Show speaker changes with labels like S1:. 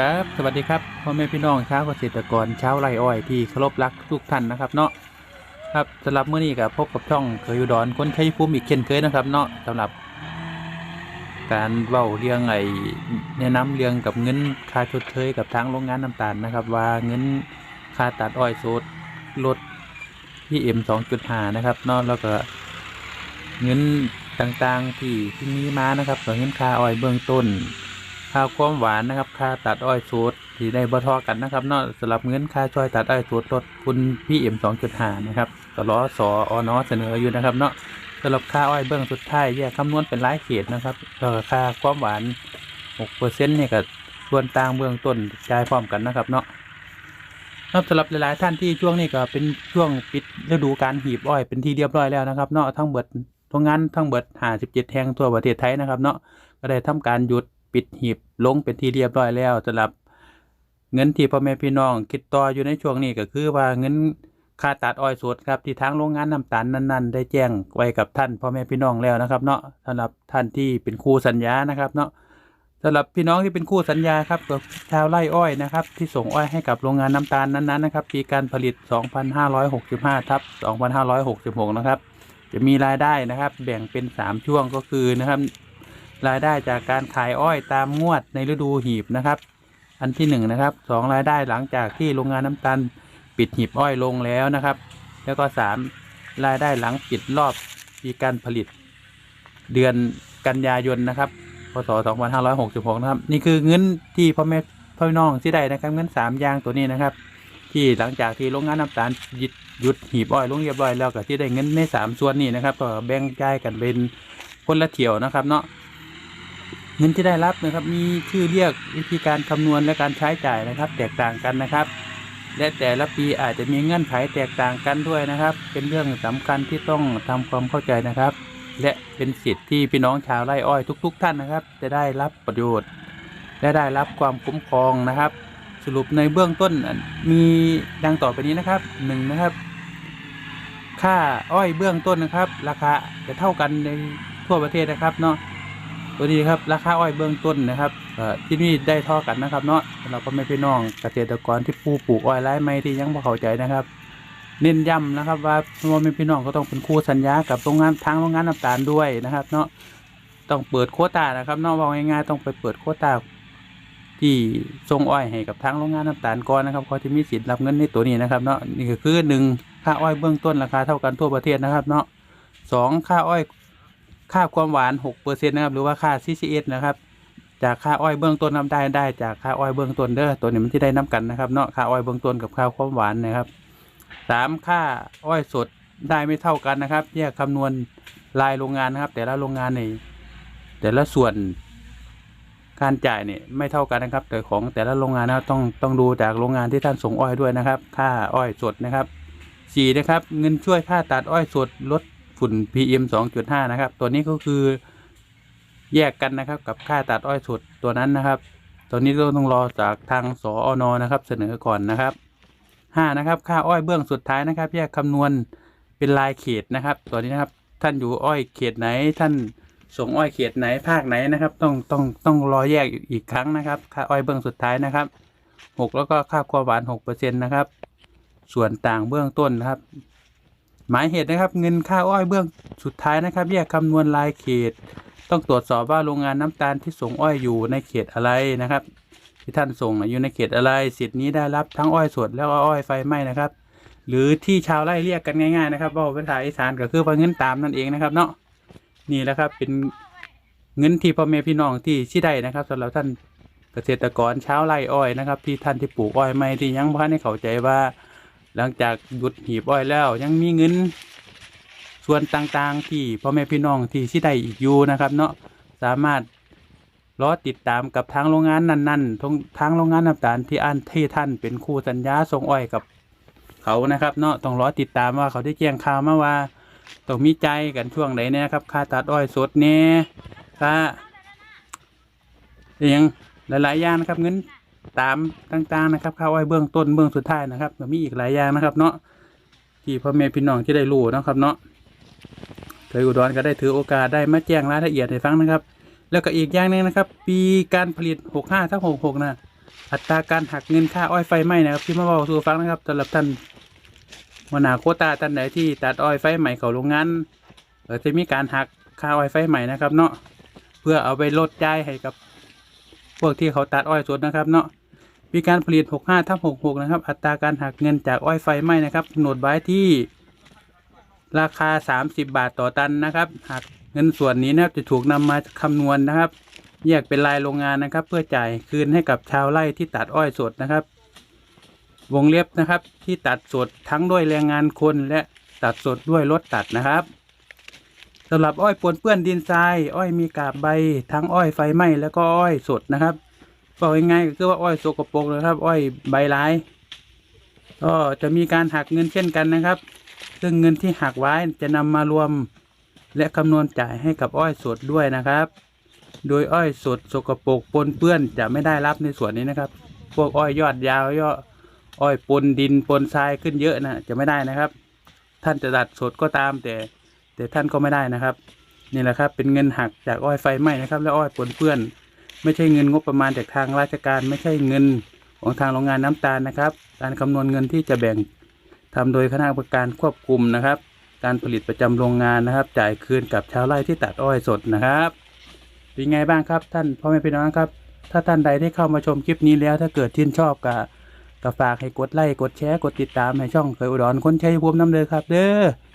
S1: ครับ สวัสดีครับพ่อแม่พี่น้องชาวเกษตรกรชาวไร่อ้อยที่เคารพรักทุกท่านนะครับเนาะครับสำหรับเมื้อนี้กับพบกับช่องเคยอุดรคนชัยภูมิอีกเช่นเคยนะครับเนาะสำหรับ การเว้าเรื่องไอ้แนะนำเรื่องกับเงินค่าชดเชยกับทางโรงงานน้ำตาลนะครับ ว่าเงินค่าตัดอ้อยสดลดที่เอ็มสองจุดห้านะครับเนาะแล้วก็เงินต่างๆที่ที่มีมานะครับก็เงินค่าอ้อยเบื้องต้น ค่าความหวานนะครับ ค่าตัดอ้อยสูตรที่ได้บ่ทอกันนะครับเนาะสำหรับเงินค่าช่วยตัดอ้อยสูตรลดคุณพี่เอ็มสองจุดห้านะครับก็รอสออนอเสนออยู่นะครับเนาะสำหรับค่าอ้อยเบื้องสุดท้ายแยกคำนวณเป็นรายเขตนะครับแล้วก็ค่าความหวานหกเปอร์เซ็นต์เนี่ยก็ส่วนต่างเบื้องต้นจ่ายพร้อมกันนะครับเนาะสำหรับหลาย ๆ ท่านที่ช่วงนี้ก็เป็นช่วงปิดฤดูการหีบอ้อยเป็นที่เรียบร้อยแล้วนะครับเนาะทั้งเบิดโรงงานทั้งเบิดห้าสิบเจ็ดแห่งทั่วประเทศไทยนะครับเนาะก็ได้ทำการหยุด ปิดหีบลงเป็นที่เรียบร้อยแล้วสำหรับเงินที่พ่อแม่พี่น้องคิดต่ออยู่ในช่วงนี้ก็คือว่าเงินค่าตัดอ้อยสดครับที่ทางโรงงานน้ำตาลนั้นๆ ได้แจ้งไว้กับท่านพ่อแม่พี่น้องแล้วนะครับ เนาะสำหรับท่านที่เป็นคู่สัญญานะครับ เนาะสำหรับพี่น้องที่เป็นคู่สัญญาครับกับชาวไร่อ้อยนะครับ ที่ส่งอ้อยให้กับโรงงานน้ำตาลนั้นๆนะครับปีการผลิต 2565ทับ2566 นะครับ จะมีรายได้นะครับ แบ่งเป็น 3 ช่วงก็คือนะครับ รายได้จากการขายอ้อยตามงวดในฤดูหีบนะครับ อันที่หนึ่งนะครับสองรายได้หลังจากที่โรงงานน้ำตาลปิดหีบอ้อยลงแล้วนะครับ แล้วก็สามรายได้หลังปิดรอบปีการผลิต เดือนกันยายนนะครับพศ2566นะครับนี่คือเงินที่พ่อแม่พ่อน้องที่ได้นะครับเงินสามอย่างตัวนี้นะครับ ที่หลังจากที่โรงงานน้ำตาลหยุดหยุดหีบอ้อยลงเรียบร้อยแล้วก็ที่ได้เงินในสามส่วนนี้นะครับ ก็แบ่งจ่ายกันเป็นคนละเที่ยวนะครับเนาะ เงินที่ได้รับนะครับมีชื่อเรียกวิธีการคำนวณและการใช้จ่ายนะครับ แตกต่างกันนะครับ และแต่ละปีอาจจะมีเงื่อนไขแตกต่างกันด้วยนะครับ เป็นเรื่องสำคัญที่ต้องทำความเข้าใจนะครับ และเป็นสิทธิ์ที่พี่น้องชาวไร่อ้อยทุก ๆ ท่านนะครับ จะได้รับประโยชน์ และได้รับความคุ้มครองนะครับ สรุปในเบื้องต้นมีดังต่อไปนี้นะครับหนึ่งนะครับ ค่าอ้อยเบื้องต้นนะครับ ราคาจะเท่ากันในทั่วประเทศนะครับเนาะ ตัวนี้ครับราคาอ้อยเบื้องต้นนะครับที่นี่ได้ท่ากันนะครับเนาะเราก็ไม่พี่น้องเกษตรกรที่ปลูกปลูกอ้อยไร้ไม้ที่ยังไม่เข้าใจนะครับ เน้นย้ำนะครับ ว่าพ่อแม่พี่น้องก็ต้องเป็นคู่สัญญากับโรงงานทางโรงงานน้ำตาลด้วยนะครับ เนาะต้องเปิดโคตานะครับเนาะว่าง่ายๆต้องไปเปิดโคตาที่ส่งอ้อยให้กับทางโรงงานน้ำตาลก่อนนะครับเขาจะมีสิทธิ์รับเงินในตัวนี้นะครับเนาะนี่ก็คือหนึ่งค่าอ้อยเบื้องต้นราคาเท่ากันทั่วประเทศนะครับ เนาะสองค่าอ้อย ค่าความหวาน6%นะครับหรือว่าค่า CCS นะครับจากค่าอ้อยเบื้องต้นนำได้ได้จากค่าอ้อยเบื้องต้นเด้อตัวนี้มันที่ได้น้กันนะครับเนาะค่าอ้อยเบื้องต้นกับค่าความหวานนะครับสามค่าอ้อยสดได้ไม่เท่ากันนะครับแยกคำนวณรายโรงงานนะครับ แต่ละโรงงานในแต่ละส่วนการจ่ายเนี่ยไม่เท่ากันนะครับ แต่ของแต่ละโรงงานนะครับต้องต้องดูจากโรงงานที่ท่านส่งอ้อยด้วยนะครับ ค่าอ้อยสดนะครับสี่นะครับ เงินช่วยค่าตัดอ้อยสดลด ฝุ่น PM 2.5 นะครับ ตัวนี้ก็คือแยกกันนะครับ กับค่าตัดอ้อยสดตัวนั้นนะครับ ตัวนี้เราต้องรอจากทางสออนอนะครับ เสนอก่อนนะครับ 5 นะครับ ค่าอ้อยเบื้องสุดท้ายนะครับ แยกคำนวณเป็นรายเขตนะครับ ตัวนี้นะครับ ท่านอยู่อ้อยเขตไหน ท่านส่งอ้อยเขตไหนภาคไหนนะครับ ต้องต้องต้องรอแยกอีกครั้งนะครับ ค่าอ้อยเบื้องสุดท้ายนะครับ 6 แล้วก็ค่าความหวาน6%นะครับ ส่วนต่างเบื้องต้นนะครับ หมายเหตุนะครับเงินค่าอ้อยเบื้องสุดท้ายนะครับแยกคำนวณรายเขต ต้องตรวจสอบว่าโรงงานน้ำตาลที่ส่งอ้อยอยู่ในเขตอะไรนะครับ ที่ท่านส่งอยู่ในเขตอะไรสิทธิ์นี้ได้รับทั้งอ้อยสดแล้วก็อ้อยไฟไหม้นะครับ หรือที่ชาวไร่เรียกกันง่าย ๆ นะครับว่าภาษาอีสานก็คือว่าเงินตามนั่นเองนะครับเนาะนี่แหละครับเป็นเงินที่พ่อแม่พี่น้องที่ที่ได้นะครับสำหรับท่านเกษตรกรชาวไร่อ้อยนะครับ ที่ท่านที่ปลูกอ้อยไม่ที่ยังพันให้เข้าใจว่า หลังจากหยุดหีบอ้อยแล้วยังมีเงิน ส่วนต่างๆ ที่พ่อแม่พี่น้องที่ที่ได้อีกอยู่นะครับ เนาะสามารถรอติดตามกับทางโรงงานนั้นๆทางทางโรงงานน้ำตาลที่อันที่ท่านเป็นคู่สัญญาส่งอ้อยกับเขานะครับ เนาะต้องรอติดตามว่าเขาได้แจ้งข่าวมาว่าต้องมีใจกันช่วงไหนเนี่ยครับค่าตัดอ้อยสดเนี่ยค่าเอียงหลายๆอย่างนะครับเงิน ตามต่างๆนะครับข้าวอ้อยเบื้องต้นเบื้องสุดท้ายนะครับก็มีอีกหลายอย่างนะครับเนาะที่พ่อแม่พี่น้องที่ได้รู้นะครับเนาะเคยอุดรก็ได้ถือโอกาสได้มาแจ้งรายละเอียดให้ฟังนะครับ แล้วก็อีกอย่างหนึงนะครับ ปีการผลิต 65ทับ66นะอัตราการหักเงินค่าอ้อยไฟไหม้นะครับที่มาบอกสู่ฟังนะครับสำหรับท่านหัวหน้าโคตาท่านไหนที่ตัดอ้อยไฟใหม่เขาโรงงานออจะมีการหักค่าอ้อยไฟใหม่นะครับเนาะเพื่อเอาไปลดจ่ายให้กับ วกที่เขาตัดอ้อยสดนะครับเนาะมีการผลิต 65ทับ66 นะครับ อัตราการหักเงินจากอ้อยไฟไหม้นะครับกำหนดไว้ที่ราคา 30 บาทต่อตันนะครับหักเงินส่วนนี้นะครับจะถูกนำมาคำนวณนะครับ แยกเป็นรายโรงงานนะครับ เพื่อจ่ายคืนให้กับชาวไร่ที่ตัดอ้อยสดนะครับ วงเล็บนะครับที่ตัดสดทั้งด้วยแรงงานคนและตัดสดด้วยรถตัดนะครับ สำหรับอ้อยปนเปื้อนดินทราย อ้อยมีกาบใบ ทั้งอ้อยไฟไหม้แล้วก็อ้อยสดนะครับบอกง่ายๆก็คือว่าอ้อยสกปรกนะครับ อ้อยใบร้ายก็จะมีการหักเงินเช่นกันนะครับ ซึ่งเงินที่หักไว้จะนำมารวม และคำนวณจ่ายให้กับอ้อยสดด้วยนะครับ โดยอ้อยสดสกปรกปนเปื้อนจะไม่ได้รับในส่วนนี้นะครับ พวกอ้อยยอดยาวยอดอ้อยปนดินปนทรายขึ้นเยอะนะจะไม่ได้นะครับ ท่านจะตัดสดก็ตามแต่ แต่ท่านก็ไม่ได้นะครับนี่แหละครับเป็นเงินหักจากอ้อยไฟไหม้นะครับ และอ้อยปนเปื้อน ไม่ใช่เงินงบประมาณจากทางราชการ ไม่ใช่เงินของทางโรงงานน้ำตาลนะครับ การคำนวณเงินที่จะแบ่งทำโดยคณะกรรมการควบคุมนะครับ การผลิตประจำโรงงานนะครับ จ่ายคืนกับชาวไร่ที่ตัดอ้อยสดนะครับเป็นไงบ้างครับ ท่านพ่อแม่พี่น้องครับ ถ้าท่านใดได้เข้ามาชมคลิปนี้แล้ว ถ้าเกิดชื่นชอบก็ก็ฝากให้กดไลค์กดแชร์กดติดตามให้ช่องเคยอุดรคนใช้ภูมิน้ำเลยครับ เด้อ